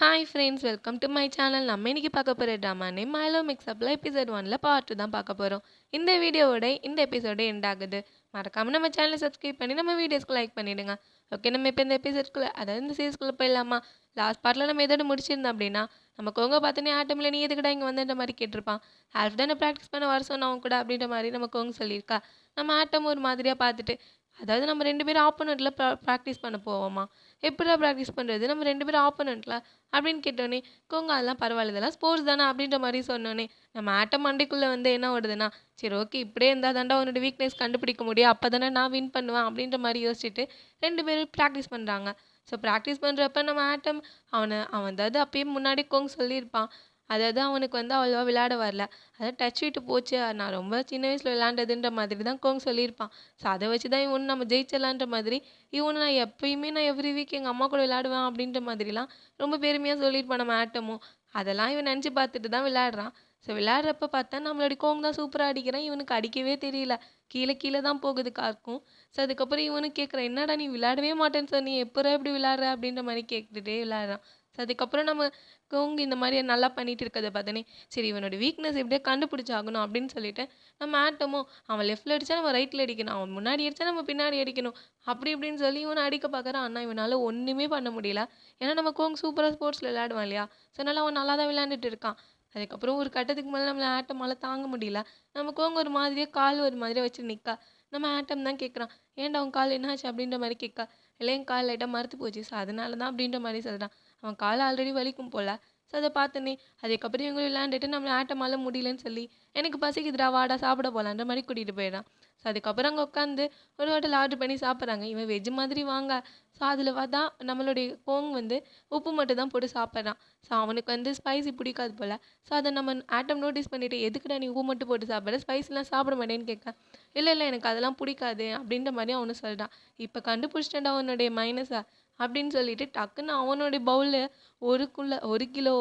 Hi friends welcome to my channel நம்ம இன்னைக்கு பார்க்க போகிற ட்ராமா நேம் மைலோ மிக்ஸ்அப்பில் எபிசோட் ஒனில் பார்ட் டூ தான் பார்க்க போகிறோம் இந்த வீடியோவோட இந்த எபிசோடு எண்ட் ஆகுது. மறக்காமல் நம்ம சேனலை சப்ஸ்கிரைப் பண்ணி நம்ம வீடியோஸ்க்கு லைக் பண்ணிவிடுங்க ஓகே நம்ம இப்போ இந்த எபிசோட்குள்ளே அதாவது இந்த சீரீஸ்குள்ளே போயிடலாமா? லாஸ்ட் பார்ட்டில் நம்ம எதோட முடிச்சிருந்தோம் அப்படின்னா நம்ம கோங்க பார்த்தோன்னே ஆட்டமில் நீ எதுக்குடா இங்கே வந்துன்ற மாதிரி கேட்டிருப்பான். ஆல்ஃப் தானே ப்ராக்டிஸ் பண்ண வர சொன்ன கூட அப்படின்ற மாதிரி நம்ம கோங்க சொல்லியிருக்கா. நம்ம ஆட்டம் ஒரு மாதிரியாக பார்த்துட்டு அதாவது நம்ம ரெண்டு பேரும் ஆப்போனண்ட்டில் ப்ராக்டிஸ் பண்ண போவோமா? எப்படிடா ப்ராக்டிஸ் பண்ணுறது நம்ம ரெண்டு பேரும் ஆப்போனண்ட்டில் அப்படின்னு கேட்டோன்னே கோங்க அதெல்லாம் பரவாயில்ல. இதெல்லாம் ஸ்போர்ட்ஸ் தானே? அப்படின்ற மாதிரி சொன்னோன்னே நம்ம ஆட்டம் மண்டைக்குள்ளே வந்து என்ன ஓடுதுன்னா சரி ஓகே இப்படியே இருந்தால் தாண்டா உன்னோட வீக்னஸ் கண்டுபிடிக்க முடியும். அப்போ தானே நான் வின் பண்ணுவேன். அப்படின்ற மாதிரி யோசிச்சுட்டு ரெண்டு பேரும் ப்ராக்டிஸ் பண்ணுறாங்க ஸோ ப்ராக்டிஸ் பண்ணுறப்ப நம்ம ஆட்டம் அவனை அவன் அதாவது அப்பயும் முன்னாடி கோங் சொல்லியிருப்பான். அதாவது அவனுக்கு வந்து அவ்வளோவா விளையாட வரல. அதான் டச் விட்டு போச்சு. நான் ரொம்ப சின்ன வயசில் விளாண்டதுன்ற மாதிரி தான் கோங் சொல்லியிருப்பான். ஸோ அதை வச்சு தான் இவனு நம்ம ஜெயிச்சிடலான்ற மாதிரி. இவனு நான் எப்பயுமே நான் எவ்ரி வீக் எங்கள் அம்மா கூட விளாடுவேன் அப்படின்ற மாதிரிலாம் ரொம்ப பெருமையாக சொல்லியிருப்பான் நம்ம ஆட்டமும் அதெல்லாம் இவன் நினச்சி பார்த்துட்டு தான் விளையாடுறான். ஸோ விளையாடுறப்ப பார்த்தா நம்மளுடைய கோங் தான் சூப்பராக அடிக்கிறான். இவனுக்கு அடிக்கவே தெரியல. கீழே கீழே தான் போகுது கார்க்கும். ஸோ அதுக்கப்புறம் இவனுக்கு கேட்குறான் என்னடா நீ விளையாடவே மாட்டேன்னு சொன்னி எப்போ எப்படி விளாட்ற அப்படின்ற மாதிரி கேட்டுகிட்டே விளாட்றான் அதுக்கப்புறம் நம்ம கோங் இந்த மாதிரி நல்லா பண்ணிட்டு இருக்கிறத பார்த்தோன்னே சரி இவனோட வீக்னஸ் எப்படியோ கண்டுபிடிச்சாகணும் அப்படின்னு சொல்லிட்டு நம்ம ஆட்டமும் அவன் லெஃப்ட்டில் அடித்தா நம்ம ரைட்டில் அடிக்கணும் அவன் முன்னாடி அடித்தா நம்ம பின்னாடி அடிக்கணும் அப்படி இப்படின்னு சொல்லி இவனை அடிக்க பார்க்குறான் ஆனால் இவனால் ஒன்றுமே பண்ண முடியல. ஏன்னா நம்ம கோங் சூப்பராக ஸ்போர்ட்ஸில் விளையாடுவான் இல்லையா? ஸோ அதனால் அவன் நல்லா தான் விளையாண்டுட்டு இருக்கான். அதுக்கப்புறம் ஒரு கட்டத்துக்கு மேலே நம்மளை ஆட்டமால் தாங்க முடியல. நம்ம கோங்க ஒரு மாதிரியே கால் ஒரு மாதிரியே வச்சு நிற்கா நம்ம ஆட்டம் தான் கேட்குறான் ஏன்டா அவன் கால் என்னாச்சு அப்படின்ற மாதிரி கேட்கா இல்லை என் கால் லைட்டாக மறுத்து போச்சு. ஸோ அதனால தான் அப்படின்ற மாதிரி சொல்கிறான் அவன் கால் ஆல்ரெடி வலிக்கும் போல். ஸோ அதை பார்த்தனே அதுக்கப்புறம் இவங்க விளையாண்டுட்டு நம்மளை ஆட்டமால முடியலன்னு சொல்லி எனக்கு பசிக்குதுடா வாடா சாப்பிட போகலான்ற மாதிரி கூட்டிகிட்டு போயிடான் ஸோ அதுக்கப்புறம் அங்கே உட்காந்து ஒரு ஹோட்டல் ஆர்டர் பண்ணி சாப்பிட்றாங்க. இவன் வெஜ் மாதிரி வாங்க. ஸோ அதில் பார்த்தா நம்மளுடைய கோங் வந்து உப்பு மட்டும் தான் போட்டு சாப்பிட்றான். ஸோ அவனுக்கு வந்து ஸ்பைசி பிடிக்காது போல். ஸோ அதை நம்ம ஆட்டம் நோட்டீஸ் பண்ணிவிட்டு எதுக்குடா நீ உப்பு மட்டும் போட்டு சாப்பிட்ற? ஸ்பைஸ்லாம் சாப்பிட மாட்டேன்னு கேட்க. இல்லை இல்லை எனக்கு அதெல்லாம் பிடிக்காது. அப்படின்ற மாதிரி அவனு சொல்கிறான் இப்போ கண்டுபிடிச்சிட்டேன்டா அவனுடைய மைனஸை அப்படின்னு சொல்லிட்டு டக்குன்னு அவனுடைய பவுலில் ஒரு குள்ள ஒரு கிலோ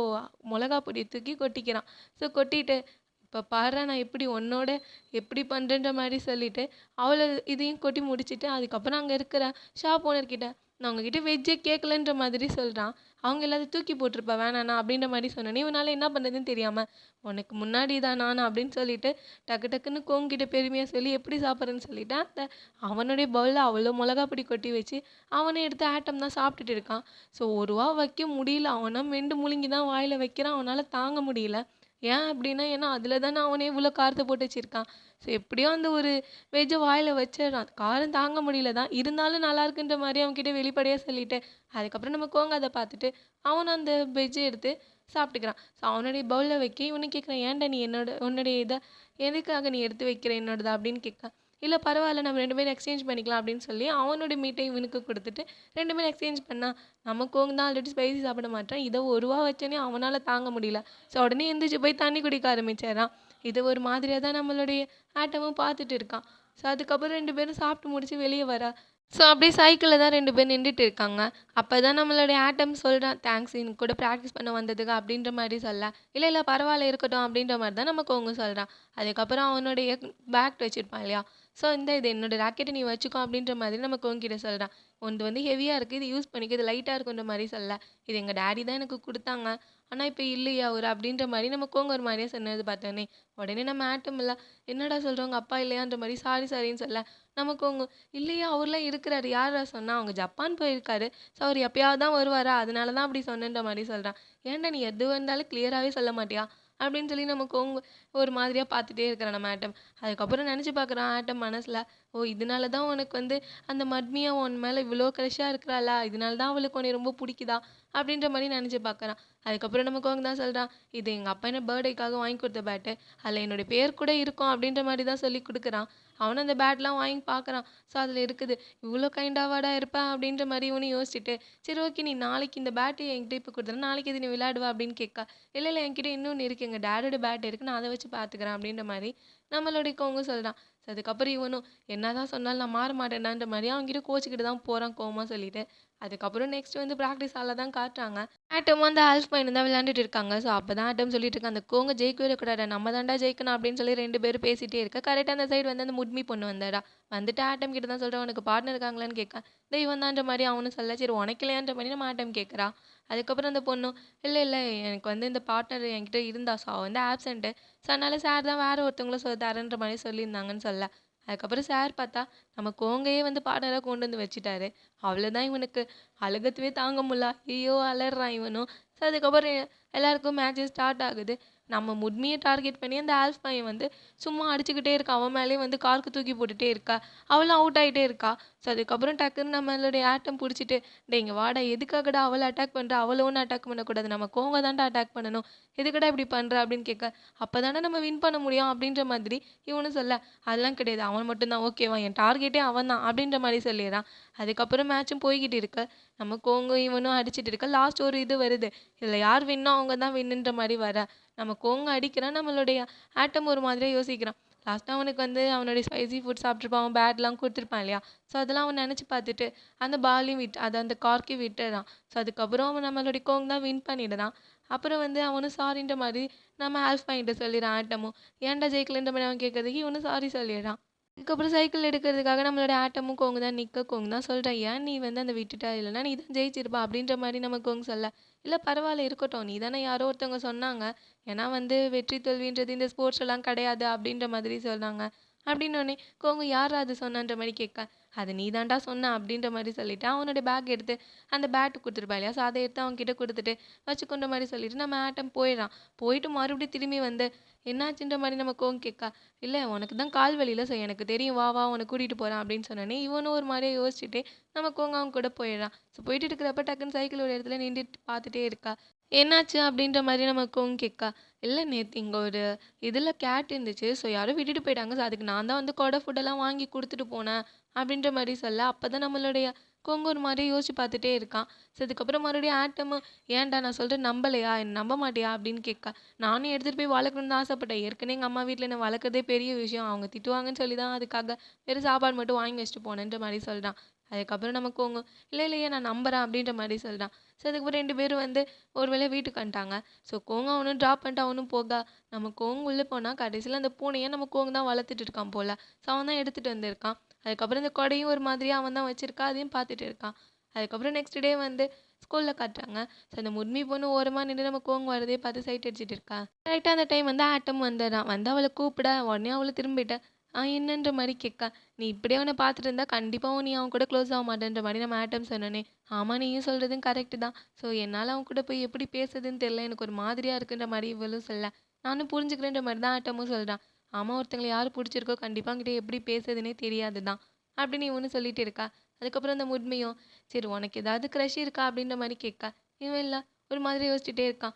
மிளகா பொடியை தூக்கி கொட்டிக்கிறான். ஸோ கொட்டிட்டு இப்போ பாரு நான் எப்படி உன்னோட எப்படி பண்ணுறன்ற மாதிரி சொல்லிட்டு அவளை இதையும் கொட்டி முடிச்சுட்டு அதுக்கப்புறம் அங்கே இருக்கிற ஷாப் ஓனர்கிட்ட நான் உங்ககிட்ட வெஜ்ஜே கேட்கலன்ற மாதிரி சொல்கிறான் அவங்க எல்லாத்தையும் தூக்கி போட்டிருப்பா வேணாண்ணா அப்படின்ற மாதிரி சொன்னோன்னே இவனால் என்ன பண்ணுறதுன்னு தெரியாமல் உனக்கு முன்னாடி தான் நான் அப்படின்னு சொல்லிட்டு டக்கு டக்குன்னு கோங்கிட்ட பெருமையாக சொல்லி எப்படி சாப்பிட்றேன்னு சொல்லிவிட்டேன் அந்த அவனுடைய பவுலில் அவ்வளோ மிளகா பொடி கொட்டி வச்சு அவனை எடுத்து ஆட்டம் தான் சாப்பிட்டுட்டு இருக்கான். ஸோ ஒரு ரூபா வைக்க முடியல. அவனாக மெண்டு முழுங்கி தான் வாயில் வைக்கிறான். அவனால் தாங்க முடியல. ஏன் அப்படின்னா ஏன்னா அதில் தானே அவனே இவ்வளோ காரத்தை போட்டு வச்சுருக்கான். ஸோ எப்படியோ அந்த ஒரு வெஜ்ஜை வாயில் வச்சிடறான். காரம் தாங்க முடியல தான். இருந்தாலும் நல்லா இருக்குன்ற மாதிரி அவன்கிட்ட வெளிப்படையாக சொல்லிட்டு அதுக்கப்புறம் நம்ம கோங்க அதை பார்த்துட்டு அவனும் அந்த வெஜ்ஜை எடுத்து சாப்பிட்டுக்கிறான். ஸோ அவனுடைய பவுலில் வைக்க இவனு கேட்குறான் ஏன்டா நீ என்னோட உன்னுடைய இதை எதுக்காக நீ எடுத்து வைக்கிற என்னோடதா? அப்படின்னு கேட்க இல்லை பரவாயில்ல நம்ம ரெண்டு பேரும் எக்ஸ்சேஞ்ச் பண்ணிக்கலாம் அப்படின்னு சொல்லி அவனோட மீட்டை இவனுக்கு கொடுத்துட்டு ரெண்டு பேரும் எக்ஸ்சேஞ்ச் பண்ணால் நமக்கு கோங்க தான் ஆல்ரெடி ஸ்பைசி சாப்பிட மாட்டான். இதை ஒரு ரூபா வச்சோன்னே அவனால் தாங்க முடியல. ஸோ உடனே எந்திரிச்சு போய் தண்ணி குடிக்க ஆரம்பிச்சிடறான். இது ஒரு மாதிரியாக தான் நம்மளுடைய ஆட்டமும் பார்த்துட்டு இருக்கான். ஸோ அதுக்கப்புறம் ரெண்டு பேரும் சாப்பிட்டு முடிச்சு வெளியே வரா. ஸோ அப்படியே சைக்கிளில் தான் ரெண்டு பேர் நின்றுட்டு இருக்காங்க. அப்போ தான் நம்மளுடைய ஆட்டம் சொல்கிறான் தேங்க்ஸ் என் கூட ப்ராக்டிஸ் பண்ண வந்ததுக்கு அப்படின்ற மாதிரி சொல்ல இல்லை இல்லை பரவாயில்ல இருக்கட்டும் அப்படின்ற மாதிரி தான் நம்ம கோங்க சொல்கிறான் அதுக்கப்புறம் அவனுடைய பேக் வச்சுருப்பான் இல்லையா? ஸோ இந்த இது என்னோடய ராக்கெட்டை நீ வச்சுக்கோ அப்படின்ற மாதிரி நம்ம கோங்கிட்ட சொல்கிறான் ஒன்று வந்து ஹெவியாக இருக்குது இது யூஸ் பண்ணிக்க இது லைட்டாக இருக்குன்ற மாதிரி சொல்ல. இது எங்கள் டேடி தான் எனக்கு கொடுத்தாங்க. ஆனால் இப்போ இல்லையா ஒரு அப்படின்ற மாதிரி நம்ம கோங்க ஒரு மாதிரியே சொன்னது பார்த்தோன்னே உடனே நம்ம ஆட்டம் இல்லை. என்னடா சொல்கிறவங்க அப்பா இல்லையான்ற மாதிரி சாரி சாரின்னு சொல்ல. நமக்கு அவங்க இல்லையா அவர்லாம் இருக்கிறாரு. யாரா சொன்னா? அவங்க ஜப்பான் போயிருக்காரு. ஸோ அவர் எப்பயாவது தான் வருவாரா? அதனால தான் அப்படி சொன்னேன்ற மாதிரி சொல்கிறான் ஏன்டா நீ எது வந்தாலும் கிளியராகவே சொல்ல மாட்டியா? அப்படின்னு சொல்லி நமக்கு அவங்க ஒரு மாதிரியாக பார்த்துட்டே இருக்கிறான் நம்ம ஆட்டம். அதுக்கப்புறம் நினச்சி பார்க்குறான் ஆட்டம் மனசில் ஓ இதனால தான் உனக்கு வந்து அந்த மட்மியா உன் மேலே இவ்வளோ க்ரஷ்ஷாக இருக்கிறாளா? இதனால தான் அவளுக்கு உன்னை ரொம்ப பிடிக்குதா? அப்படின்ற மாதிரி நினச்சி பார்க்குறான். அதுக்கப்புறம் நமக்கு அவங்க தான் சொல்கிறான் இது எங்கள் அப்பா என்ன பர்த்டேக்காக வாங்கி கொடுத்த பேட்டு அதில் என்னுடைய பேர் கூட இருக்கும் அப்படின்ற மாதிரி தான் சொல்லி கொடுக்குறான். அவனும் அந்த பேட்லாம் வாங்கி பார்க்குறான். ஸோ அதில் இருக்குது இவ்வளோ கைண்டாவாடா இருப்பேன் அப்படின்ற மாதிரி இவனும் யோசிச்சுட்டு சரி ஓகே நீ நாளைக்கு இந்த பேட்டு என்கிட்ட இப்போ கொடுத்தனா நாளைக்கு இது நீ விளையாடுவா? அப்படின்னு கேட்கா. இல்லை இல்லை என்கிட்ட இன்னொன்று இருக்குது எங்கள் டேடோட பேட் இருக்குது நான் அதை வச்சு பார்த்துக்கிறேன் அப்படின்ற மாதிரி நம்மளுடைய கவங்க சொல்கிறான் அதுக்கப்புறம் இவனும் என்ன தான் சொன்னாலும் நான் மாற மாட்டேன்டான்ற மாதிரி அவன்கிட்ட கோச்சிக்கிட்டு தான் போகிறான் கோவமாக சொல்லிவிட்டு அதுக்கப்புறம் நெக்ஸ்ட் வந்து ப்ராக்டிஸ் ஹாலில் தான் காட்டுறாங்க. ஆட்டமும் அந்த ஆல்ஃப் பையனும் தான் விளையாண்டுட்டு இருக்காங்க. ஸோ அப்போ தான் ஆட்டம் சொல்லிட்டு இருக்க அந்த கோங்க ஜெயிக்கவே கூடாது நம்ம தாண்டா ஜெயிக்கணும் அப்படின்னு சொல்லி ரெண்டு பேரும் பேசிட்டே இருக்க. கரெக்டாக அந்த சைடு வந்து அந்த முட்மி பொண்ணு வந்தாடா. வந்துட்டு ஆட்டம் கிட்ட தான் சொல்கிறேன் உனக்கு பார்ட்னர் இருக்காங்களான்னு கேட்க தெய்வம் தான்ற மாதிரி அவனும் சொல்ல சரி உனக்கு இல்லையான்ற மாதிரி நம்ம ஆட்டம் கேட்குறா. அதுக்கப்புறம் அந்த பொண்ணும் இல்லை இல்லை எனக்கு வந்து இந்த பார்ட்னர் என்கிட்ட இருந்தா ஸோ அவன் வந்து ஆப்சண்ட்டு ஸோ அதனால் சார் தான் வேறு ஒருத்தவங்களும் சொல்ல தரேன்ற மாதிரி சொல்லியிருந்தாங்கன்னு சொல்ல. அதுக்கப்புறம் சார் பார்த்தா நம்ம கோங்கையே வந்து பாடலாக கொண்டு வந்து வச்சுட்டாரு. அவ்வளோதான் இவனுக்கு. அழுகத்துவே தாங்க முடியல. ஐயோ அலறான் இவனும். ஸோ அதுக்கப்புறம் எல்லாருக்கும் மேட்ச்சு ஸ்டார்ட் ஆகுது. நம்ம முட்மியை டார்கெட் பண்ணி அந்த ஆல்ஃப் பையன் வந்து சும்மா அடிச்சுக்கிட்டே இருக்கா? அவன் மேலேயே வந்து கார்க்கு தூக்கி போட்டுகிட்டே இருக்கா? அவளும் அவுட் ஆகிட்டே இருக்கா? ஸோ அதுக்கப்புறம் டக்குன்னு நம்மளுடைய ஆட்டம் பிடிச்சிட்டு டே இங்கே வாடா எதுக்காகடா அவளை அட்டாக் பண்ணுற அவளை ஒன்றும் அட்டாக் பண்ணக்கூடாது. நம்ம கோங்க தாண்டா அட்டாக் பண்ணணும். எதுக்கடா இப்படி பண்ணுற அப்படின்னு கேட்க அப்போ தானே நம்ம வின் பண்ண முடியும். அப்படின்ற மாதிரி இவனும் சொல்ல அதெல்லாம் கிடையாது. அவன் மட்டும்தான் ஓகேவா என் டார்கெட்டே அவன் தான். அப்படின்ற மாதிரி சொல்லிடுறான். அதுக்கப்புறம் மேட்சும் போய்கிட்டு இருக்கு. நம்ம கோங்கும் இவனும் அடிச்சிட்டு இருக்க. லாஸ்ட் ஒரு இது வருது. இதில் யார் வின்னோ அவங்க தான் வின்னுன்ற மாதிரி வர நம்ம கோங்க அடிக்கிறான் நம்மளுடைய ஆட்டம் ஒரு மாதிரியாக யோசிக்கிறான். லாஸ்ட்டாக அவனுக்கு வந்து அவனுடைய ஸ்பைசி ஃபுட் சாப்பிட்ருப்பான் அவன் பேட்லாம் கொடுத்துருப்பான் இல்லையா? ஸோ அதெல்லாம் அவன் நினச்சி பார்த்துட்டு அந்த பாலையும் விட்டு அதை அந்த கார்க்கையும் விட்டுறான். ஸோ அதுக்கப்புறம் அவன் நம்மளுடைய கோங் தான் வின் பண்ணிடுறான். அப்புறம் வந்து அவனும் சாரின்ற மாதிரி நம்ம ஆல்ஃப் பாயிண்ட்டை சொல்லிடுறான் ஆட்டமும். ஏன்டா ஜெயிக்கலன்ற மாதிரி அவன் கேட்கறதுக்கு இவனும் சாரி சொல்லிடுறான். அதுக்கப்புறம் சைக்கிள் எடுக்கிறதுக்காக நம்மளோட ஆட்டமும் கோங்கு தான் நிற்க கோங்கு தான் சொல்கிறேன் ஏன் நீ வந்து அந்த விட்டுட்டா? இல்லைனா நீ தான் ஜெயிச்சிருப்பா அப்படின்ற மாதிரி நம்ம கோங்கு சொல்ல. இல்லை பரவாயில்ல இருக்கட்டும். நீ தானே யாரோ ஒருத்தவங்க சொன்னாங்க. ஏன்னா வந்து வெற்றி தோல்வின்றது இந்த ஸ்போர்ட்ஸ் எல்லாம் கிடையாது அப்படின்ற மாதிரி சொன்னாங்க. அப்படின்னோடனே கோங்கு யார் அது சொன்னான்ற மாதிரி கேட்க. அது நீ தாண்டா சொன்ன அப்படின்ற மாதிரி சொல்லிவிட்டு அவனுடைய பேக் எடுத்து அந்த பேட்டு கொடுத்துருப்பா இல்லையா? ஸோ அதை எடுத்து அவன்கிட்ட கொடுத்துட்டு வச்சுக்கொண்ட மாதிரி சொல்லிவிட்டு நம்ம ஆட்டம் போயிடறான் போயிட்டு மறுபடியும் திரும்பி வந்து என்னாச்சுன்ற மாதிரி நம்ம கோங் கேட்கா? இல்லை உனக்கு தான் கால் வலியில ஸோ எனக்கு தெரியும் வா வா உன்னை கூட்டிகிட்டு போகிறான் அப்படின்னு சொன்னோன்னே இவனும் ஒரு மாதிரியே யோசிச்சுட்டு நம்ம கோங்க அவன் கூட போயிடுறான் ஸோ போயிட்டு இருக்கிறப்ப டக்குன்னு சைக்கிள் ஒரு இடத்துல நின்றுட்டு பார்த்துட்டே இருக்கா. என்னாச்சு? அப்படின்ற மாதிரி நம்ம கோங் கேட்கா. இல்லை நேற்று இங்கே ஒரு இதில் கேட் இருந்துச்சு. ஸோ யாரோ விட்டுட்டு போயிட்டாங்க. ஸோ அதுக்கு நான் தான் வந்து கொடை ஃபுட்டெல்லாம் வாங்கி கொடுத்துட்டு போனேன் அப்படின்ற மாதிரி சொல்ல. அப்போ தான் நம்மளுடைய கொங்கு ஒரு மாதிரி யோசிச்சு பார்த்துட்டே இருக்கான். ஸோ அதுக்கப்புறம் மறுபடியும் ஆட்டமும் ஏன்டா நான் சொல்கிறேன் நம்பலையா? என்ன நம்ப மாட்டியா? அப்படின்னு கேட்க. நானும் எடுத்துகிட்டு போய் வளர்க்கணும்னு தான் ஆசைப்பட்டேன். ஏற்கனவே எங்கள் அம்மா வீட்டில் என்ன வளர்க்குறதே பெரிய விஷயம். அவங்க திட்டுவாங்கன்னு சொல்லி தான் அதுக்காக வெறும் சாப்பாடு மட்டும் வாங்கி வச்சுட்டு போனேன்ற மாதிரி சொல்கிறான் அதுக்கப்புறம் நமக்கு கோங்க இல்லை இல்லையே நான் நம்புறேன் அப்படின்ற மாதிரி சொல்கிறான் ஸோ அதுக்கப்புறம் ரெண்டு பேரும் வந்து ஒரு வேளை வீட்டுக்கு வந்துட்டாங்க. ஸோ கோங்க அவனும் ட்ராப் பண்ணிட்டு அவனும் போக. நம்ம கோங்க உள்ளே போனால் கடைசியில் அந்த பூனையை நம்ம கோங்க தான் வளர்த்துட்டு இருக்கான் போல். ஸோ அவன் தான் எடுத்துகிட்டு வந்திருக்கான். அதுக்கப்புறம் இந்த கொடையும் ஒரு மாதிரியாக அவன் தான் வச்சுருக்கா அதையும் பார்த்துட்டு இருக்கான். அதுக்கப்புறம் நெக்ஸ்ட் டே வந்து ஸ்கூலில் காட்டுறாங்க. ஸோ அந்த முர்மி பொண்ணு ஓரமாக நின்று நம்ம கோங்க வரதே பார்த்து சைட் அடிச்சிட்டு இருக்கா. கரெக்டாக அந்த டைம் வந்து ஆட்டம் வந்துடுறான் வந்து அவளை கூப்பிட உடனே அவளை திரும்பிட்டேன் ஆ என்னன்ற மாதிரி கேட்க. நீ இப்படியே அவனை பார்த்துட்டு இருந்தா கண்டிப்பாக நீ அவன் கூட க்ளோஸ் ஆக மாட்டேன்ற மாதிரி நம்ம ஆட்டம் சொன்னோன்னே ஆமாம் நீயும் சொல்கிறதும் கரெக்டு தான். ஸோ என்னால் அவன் கூட போய் எப்படி பேசுறதுன்னு தெரியல. எனக்கு ஒரு மாதிரியாக இருக்குன்ற மாதிரி இவளும் சொல்ல. நானும் புரிஞ்சுக்கிறேன்ற மாதிரி தான் ஆட்டமும் சொல்கிறான் ஆமாம் ஒருத்தங்களை யார் பிடிச்சிருக்கோ கண்டிப்பாக அவங்ககிட்ட எப்படி பேசுறதுன்னே தெரியாது தான். அப்படின்னு இவனு சொல்லிட்டு இருக்கா. அதுக்கப்புறம் அந்த உண்மையும் சரி உனக்கு ஏதாவது க்ரஷ் இருக்கா? அப்படின்ற மாதிரி கேட்க. இவன் இல்லை ஒரு மாதிரி யோசிச்சுட்டே இருக்கான்.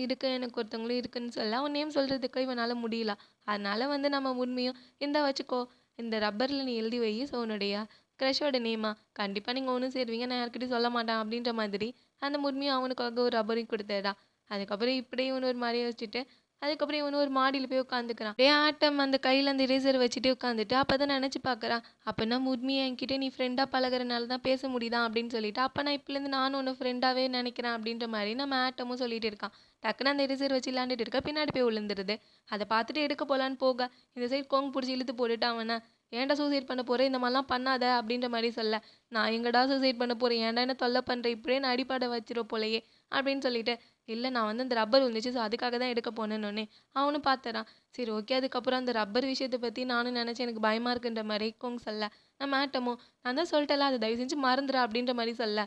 இருக்கு. எனக்கு ஒருத்தவங்களும் இருக்குன்னு சொல்ல அவன் நேம் சொல்கிறதுக்கு இவனால் முடியல. அதனால் வந்து நம்ம உண்மையும் இந்த வச்சுக்கோ இந்த ரப்பரில் நீ எழுதி வை ஸோ உன்னுடைய க்ரஷோட நேமா கண்டிப்பாக நீங்கள் ஒன்றும் சேருவீங்க. நான் யாருக்கிட்டையும் சொல்ல மாட்டேன் அப்படின்ற மாதிரி அந்த முன்மையும் அவனுக்காக ஒரு ரப்பரையும் கொடுத்துடா அதுக்கப்புறம் இப்படியே இவனு ஒரு மாதிரி வச்சுட்டு அதுக்கப்புறம் இவனு ஒரு மாடியில் போய் உட்காந்துக்கிறான் அப்படியே ஆட்டம் அந்த கையில் அந்த இரேசர் வச்சுட்டு உட்காந்துட்டு அப்போ தான் நினச்சி பார்க்குறான் அப்போனா முர்மியை என்கிட்ட நீ ஃப்ரெண்டாக பழகுறனால தான் பேச முடியுதான் அப்படின்னு சொல்லிட்டு அப்போ நான் இப்போலேருந்து நானும் ஒன்று ஃப்ரெண்டாகவே நினைக்கிறேன் அப்படின்ற மாதிரி நம்ம ஆட்டமும் சொல்லிட்டு இருக்கான். டக்குன்னு அந்த இரேசர் வச்சு விளாண்டுட்டு இருக்க பின்னாடி போய் விழுந்துருது அதை பார்த்துட்டு எடுக்க போகலான்னு போக இந்த சைடு கோங் பிடிச்சி இழுத்து போட்டுட்டு அவனை ஏன்டா சூசைட் பண்ண போகிறேன் இந்த மாதிரிலாம் பண்ணாத அப்படின்ற மாதிரி சொல்ல நான் எங்கடா சூசைட் பண்ண போகிறேன் ஏன்டா என்ன தொல்லை பண்ணுறேன் இப்படியே நான் அடிப்பாட வச்சிரும் போலயே அப்படின்னு சொல்லிட்டு இல்லை நான் வந்து அந்த ரப்பர் வந்துச்சு ஸோ அதுக்காக தான் எடுக்க போனேன்னொன்னே அவனும் பார்த்துறான் சரி ஓகே அதுக்கப்புறம் அந்த ரப்பர் விஷயத்தை பற்றி நானும் நினச்சேன் எனக்கு பயமாக இருக்குன்ற மாதிரி கோங் சொல்ல. நான் மேட்டமோ நான் தான் சொல்லிட்டேன்ல அதை தயவு செஞ்சு மறந்துடா அப்படின்ற மாதிரி சொல்ல.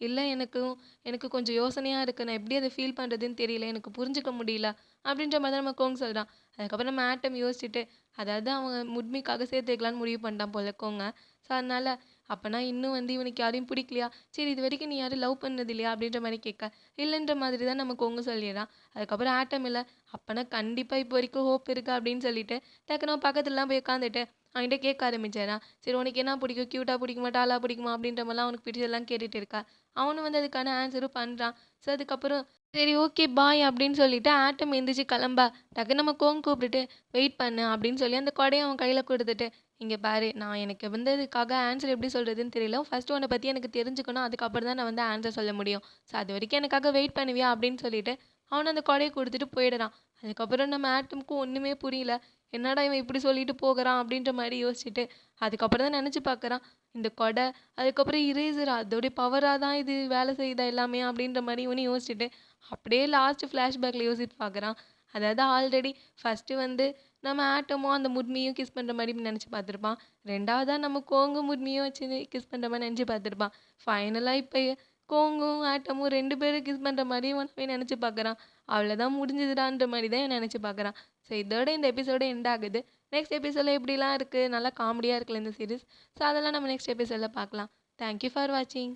இல்லை எனக்கும் எனக்கு கொஞ்சம் யோசனையாக இருக்குது நான் எப்படி அதை ஃபீல் பண்ணுறதுன்னு தெரியல எனக்கு புரிஞ்சுக்க முடியல அப்படின்ற மாதிரி தான் நம்ம கோங் சொல்கிறான் அதுக்கப்புறம் நம்ம ஆட்டம் யோசிச்சுட்டு அதாவது அவங்க முட்மிக்காக சேர்த்து வைக்கலான்னு முடிவு பண்ணிட்டான் போல கோங்க ஸோ அதனால் அப்போனா இன்னும் வந்து இவனுக்கு யாரையும் பிடிக்கலையா? சரி இது வரைக்கும் நீ யாரும் லவ் பண்ணது இல்லையா அப்படின்ற மாதிரி கேட்க. இல்லைன்ற மாதிரி தான் நம்ம கொங்கு சொல்லிடுறான் அதுக்கப்புறம் ஆட்டம் இல்லை. அப்போனா கண்டிப்பாக இப்போ வரைக்கும் ஹோப் இருக்கா அப்படின்னு சொல்லிட்டு டக்குனு பக்கத்துலலாம் போய் உட்காந்துட்டு அவன்கிட்ட கேட்க ஆரம்பிச்சாரான் சரி உனக்கு என்ன பிடிக்கும்? க்யூட்டாக பிடிக்குமா? டாலாக பிடிக்குமா? அப்படின்ற மாதிரிலாம் அவனுக்கு பிடிச்சதெல்லாம் கேட்டுட்டு இருக்கா. அவனும் வந்து அதுக்கான ஆன்சரும் பண்ணுறான் ஸோ அதுக்கப்புறம் சரி ஓகே பாய் அப்படின்னு சொல்லிட்டு ஆட்டம் எந்திரிச்சு கிளம்பா. டக்கு நம்ம கோங் கூப்பிட்டுட்டு வெயிட் பண்ணு அப்படின்னு சொல்லி அந்த கொடையை அவன் கையில் கொடுத்துட்டு இங்கே பாரு நான் எனக்கு வந்து இதுக்காக ஆன்சர் எப்படி சொல்கிறதுன்னு தெரியல. ஃபர்ஸ்ட் உன்னை பற்றி எனக்கு தெரிஞ்சுக்கணும். அதுக்கப்புறம் தான் நான் வந்து ஆன்சர் சொல்ல முடியும். ஸோ அது வரைக்கும் எனக்காக வெயிட் பண்ணுவியா அப்படின்னு சொல்லிட்டு அவனை அந்த கொடையை கொடுத்துட்டு போயிடுறான். அதுக்கப்புறம் நம்ம ஆட்டமுக்கும் ஒன்றுமே புரியல. என்னடா இவன் இப்படி சொல்லிட்டு போகிறான் அப்படின்ற மாதிரி யோசிச்சுட்டு அதுக்கப்புறம் தான் நினச்சி பார்க்குறான் இந்த கொடை அதுக்கப்புறம் இரேசர் அதோடைய பவராக தான் இது வேலை செய்யுதா எல்லாமே அப்படின்ற மாதிரி இவனு யோசிச்சுட்டு அப்படியே லாஸ்ட் ஃப்ளாஷ்பேக்கில் யோசித்து பார்க்குறான் அதாவது ஆல்ரெடி ஃபஸ்ட்டு வந்து நம்ம ஆட்டமும் அந்த முட்மியும் கிஸ் பண்ணுற மாதிரி நினச்சி பார்த்துருப்பான். ரெண்டாவதாக நம்ம கோங்கும் முட்மியும் வச்சு கிஸ் பண்ணுற மாதிரி நினச்சி பார்த்துருப்பான். ஃபைனலாக இப்போ கோங்கும் ஆட்டமும் ரெண்டு பேரும் கிஸ் பண்ணுற மாதிரி இவன் போய் நினச்சி பார்க்குறான். அவ்வளோதான் முடிஞ்சதுடான்ற மாதிரி தான் நினச்சி பார்க்குறான். ஸோ இதோட இந்த எபிசோடு எண்ட் ஆகுது. நெக்ஸ்ட் எபிசோடில் எப்படிலாம் இருக்குது நல்லா காமெடியாக இருக்குல்ல இந்த சீரிஸ் ஸோ அதெல்லாம் நம்ம நெக்ஸ்ட் எபிசோடில் பார்க்கலாம். தேங்க்யூ ஃபார் வாட்சிங்